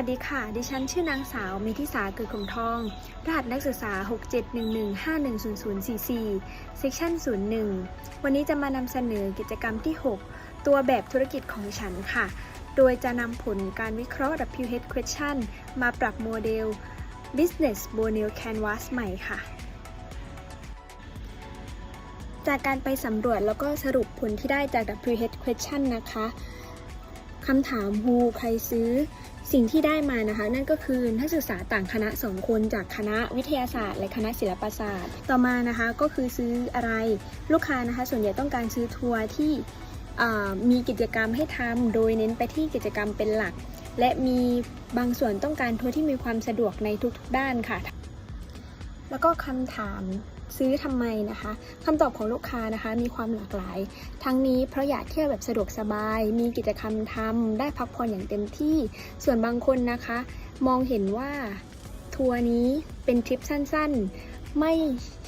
วัสดีค่ะ ดิฉันชื่อนางสาวมิทิสาเกิดขมทอง รหัสนักศึกษา 6711510044 Section 01 วันนี้จะมานำเสนอกิจกรรมที่ 6 ตัวแบบธุรกิจของฉันค่ะ โดยจะนำผลการวิเคราะห์ WH Question มาปรับโมเดล Business b o n e l Canvas ใหม่ค่ะ จากการไปสำรวจแล้วก็สรุปผลที่ได้จาก WH Question นะคะ คำถาม who ใครซื้อ สิ่งที่ได้มานะคะ นั่นก็คือนักศึกษาต่างคณะ 2 คนจากคณะวิทยาศาสตร์ และคณะศิลปศาสตร์ ต่อมานะคะก็คือซื้ออะไรลูกค้านะคะ ส่วนใหญ่ต้องการซื้อทัวร์ที่มีกิจกรรมให้ทำโดยเน้นไปที่กิจกรรมเป็นหลัก และมีบางส่วนต้องการทัวร์ที่มีความสะดวกในทุกๆด้านค่ะ แล้วก็คำถาม ซื้อทำไมนะคะคำตอบของลูกค้านะคะมีความหลากหลาย ทั้งนี้เพราะอยากเที่ยวแบบสะดวกสบาย มีกิจกรรมทำได้พักผ่อนอย่างเต็มที่ ส่วนบางคนนะคะ มองเห็นว่าทัวร์นี้เป็นทริปสั้นๆ ไม่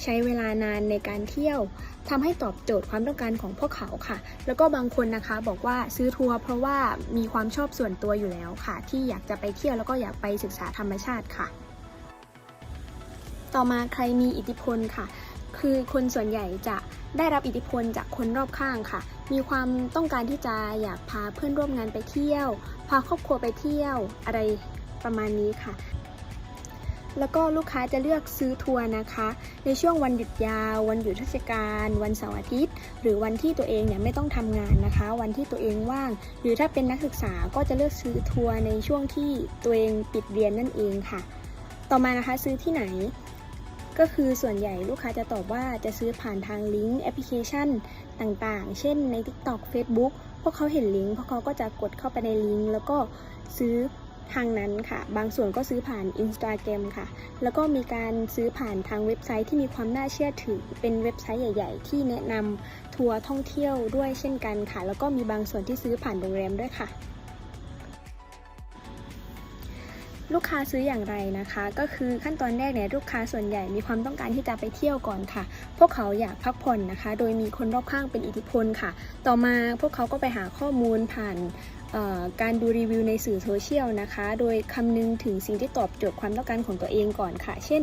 ใช้เวลานานในการเที่ยวทำให้ตอบโจทย์ความต้องการของพวกเขาค่ะ แล้วก็บางคนนะคะบอกว่าซื้อทัวร์เพราะว่ามีความชอบส่วนตัวอยู่แล้วค่ะ ที่อยากจะไปเที่ยวแล้วก็อยากไปศึกษาธรรมชาติค่ะ ต่อมาใครมีอิทธิพลค่ะ คือคนส่วนใหญ่จะได้รับอิทธิพลจากคนรอบข้างค่ะ มีความต้องการที่จะอยากพาเพื่อนร่วมงานไปเที่ยว พาครอบครัวไปเที่ยวอะไรประมาณนี้ค่ะ แล้วก็ลูกค้าจะเลือกซื้อทัวร์นะคะ ในช่วงวันหยุดยาว วันหยุดเทศกาลวันเสาร์อาทิตย์ หรือวันที่ตัวเองเนี่ยไม่ต้องทำงานนะคะ วันที่ตัวเองว่าง หรือถ้าเป็นนักศึกษาก็จะเลือกซื้อทัวร์ในช่วงที่ตัวเองปิดเรียนนั่นเองค่ะ ต่อมานะคะซื้อที่ไหน ก็คือส่วนใหญ่ลูกค้าจะตอบว่าจะซื้อผ่านทางลิงก์แอปพลิเคชันต่างๆ เช่นใน TikTok Facebook พวกเขาเห็นลิงก์พวกเขาก็จะกดเข้าไปในลิงก์แล้วก็ซื้อทางนั้นค่ะ บางส่วนก็ซื้อผ่าน Instagram ค่ะ แล้วก็มีการซื้อผ่านทางเว็บไซต์ที่มีความน่าเชื่อถือ เป็นเว็บไซต์ใหญ่ ๆ ที่แนะนำทัวร์ท่องเที่ยวด้วยเช่นกันค่ะ แล้วก็มีบางส่วนที่ซื้อผ่านโรงแรมด้วยค่ะ ลูกค้าซื้ออย่างไรนะคะ ก็คือขั้นตอนแรกเนี่ยลูกค้าส่วนใหญ่มีความต้องการที่จะไปเที่ยวก่อนค่ะ พวกเขาอยากพักผ่อนนะคะ โดยมีคนรอบข้างเป็นอิทธิพลค่ะ ต่อมาพวกเขาก็ไปหาข้อมูลผ่านการดูรีวิวในสื่อโซเชียลนะคะ โดยคำนึงถึงสิ่งที่ตอบโจทย์ความต้องการของตัวเองก่อนค่ะ เช่น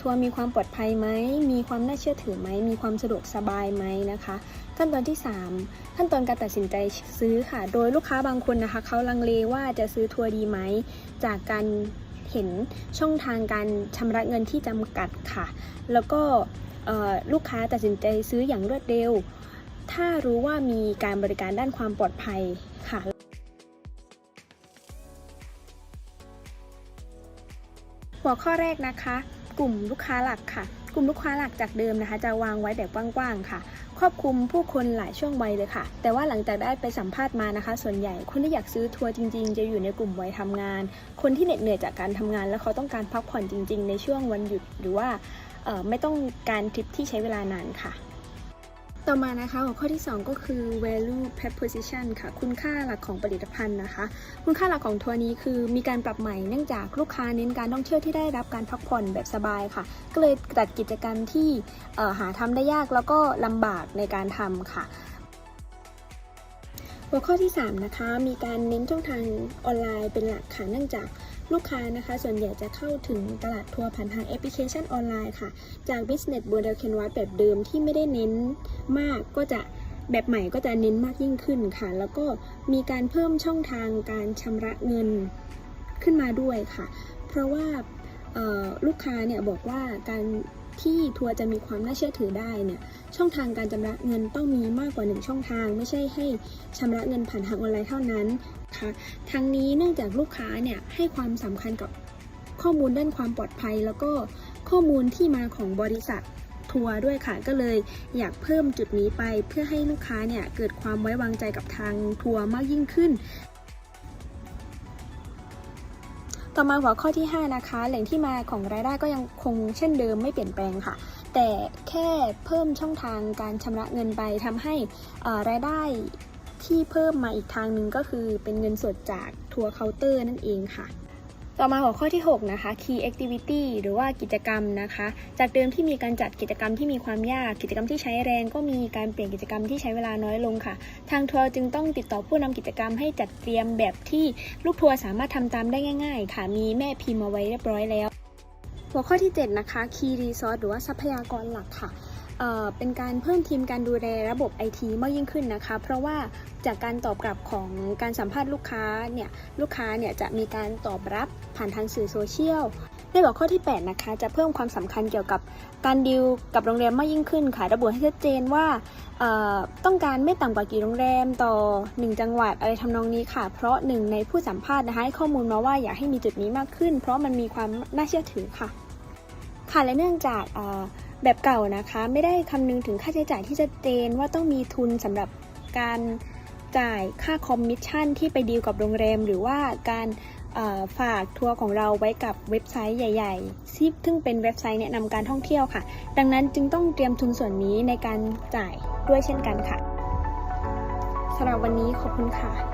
ทัวร์มีความปลอดภัยไหม มีความน่าเชื่อถือไหม มีความสะดวกสบายไหมนะคะ ขั้นตอนที่ 3 ขั้นตอนการตัดสินใจซื้อค่ะ โดยลูกค้าบางคนนะคะเขาลังเลว่าจะซื้อทัวร์ดีไหม จากการเห็นช่องทางการชำระเงินที่จำกัดค่ะ แล้วก็ลูกค้าตัดสินใจซื้ออย่างรวดเร็ว ถ้ารู้ว่ามีการบริการด้านความปลอดภัยค่ะหัวข้อแรกนะคะ กลุ่มลูกค้าหลักค่ะ กลุ่มลูกค้าหลักจากเดิมนะคะ จะวางไว้แบบกว้างๆค่ะ ครอบคลุมผู้คนหลายช่วงวัยเลยค่ะ แต่ว่าหลังจากได้ไปสัมภาษณ์มานะคะ ส่วนใหญ่คนที่อยากซื้อทัวร์จริง ๆ จะอยู่ในกลุ่มวัยทำงาน คนที่เหน็ดเหนื่อยจากการทำงาน แล้วเขาต้องการพักผ่อนจริง ๆ ในช่วงวันหยุดหรือว่าไม่ต้องการทริปที่ใช้เวลานานค่ะ ต่อมานะคะหัวข้อที่ 2 ก็คือ value proposition ค่ะ คุณค่าหลักของผลิตภัณฑ์นะคะ คุณค่าหลักของทัวร์นี้คือมีการปรับใหม่เนื่องจากลูกค้าเน้นการท่องเที่ยวที่ได้รับการพักผ่อนแบบสบายค่ะ ก็เลยจัดกิจกรรมที่หาทำได้ยากแล้วก็ลำบากในการทำค่ะ หัวข้อที่ 3 นะคะ มีการเน้นช่องทางออนไลน์เป็นหลักค่ะ เนื่องจากลูกค้านะคะ ส่วนใหญ่จะเข้าถึงตลาดทัวร์ผ่านทางแอปพลิเคชันออนไลน์ค่ะ จาก Business Model Canvas แบบเดิมที่ไม่ได้เน้นมากก็จะแบบใหม่ก็จะเน้นมากยิ่งขึ้นค่ะ แล้วก็มีการเพิ่มช่องทางการชำระเงินขึ้นมาด้วยค่ะ เพราะว่าลูกค้าเนี่ยบอกว่าการ ที่ทัวร์จะมีความน่าเชื่อถือได้เนี่ยช่องทางการชำระเงินต้องมีมากกว่าหนึ่งช่องทาง ไม่ใช่ให้ชำระเงินผ่านทางออนไลน์เท่านั้นค่ะทั้งนี้เนื่องจากลูกค้าเนี่ยให้ความสำคัญกับข้อมูลด้านความปลอดภัย แล้วก็ข้อมูลที่มาของบริษัททัวร์ด้วยค่ะก็เลยอยากเพิ่มจุดนี้ไปเพื่อให้ลูกค้าเนี่ยเกิดความไว้วางใจกับทางทัวร์มากยิ่งขึ้น ต่อมาหัวข้อที่ 5 นะคะ แหล่งที่มาของรายได้ก็ยังคงเช่นเดิมไม่เปลี่ยนแปลงค่ะ แต่แค่เพิ่มช่องทางการชำระเงินไปทำให้รายได้ที่เพิ่มมาอีกทางหนึ่งก็คือเป็นเงินสดจากทัวร์เคาน์เตอร์นั่นเองค่ะ ต่อมาหัวข้อที่ 6 นะคะ Key Activity หรือว่ากิจกรรมนะคะ จากเดิมที่มีการจัดกิจกรรมที่มีความยาก กิจกรรมที่ใช้แรง ก็มีการเปลี่ยนกิจกรรมที่ใช้เวลาน้อยลงค่ะ ทางทัวร์จึงต้องติดต่อผู้นำกิจกรรมให้จัดเตรียมแบบที่ลูกทัวร์สามารถทำตามได้ง่าย ๆ ค่ะ มีแม่พิมพ์มาไว้เรียบร้อยแล้ว หัวข้อที่ 7 นะคะ Key Resource หรือว่าทรัพยากรหลักค่ะ เป็นการเพิ่มทีมการดูแลระบบ IT มากยิ่งขึ้นนะคะ เพราะว่าจากการตอบกลับของการสัมภาษณ์ลูกค้าเนี่ยลูกค้าเนี่ยจะมีการตอบรับผ่านทางสื่อโซเชียลในหัวข้อที่ 8 นะคะ จะเพิ่มความสำคัญเกี่ยวกับการดีลกับโรงแรมมากยิ่งขึ้นค่ะ ระบุให้ชัดเจนว่าต้องการไม่ต่ำกว่ากี่โรงแรมต่อ 1 จังหวัดอะไรทำนองนี้ค่ะ เพราะหนึ่งในผู้สัมภาษณ์นะคะให้ข้อมูลมาว่าอยากให้มีจุดนี้มากขึ้น เพราะมันมีความน่าเชื่อถือค่ะ ค่ะและเนื่องจากแบบเก่านะคะ ไม่ได้คำนึงถึงค่าใช้จ่ายที่ชัดเจนว่าต้องมีทุนสำหรับการจ่ายค่าคอมมิชชั่นที่ไปดีลกับโรงแรม หรือว่าการฝากทัวร์ของเราไว้กับเว็บไซต์ใหญ่ๆที่ซึ่งเป็นเว็บไซต์แนะนำการท่องเที่ยวค่ะ ดังนั้นจึงต้องเตรียมทุนส่วนนี้ในการจ่ายด้วยเช่นกันค่ะสำหรับวันนี้ขอบคุณค่ะ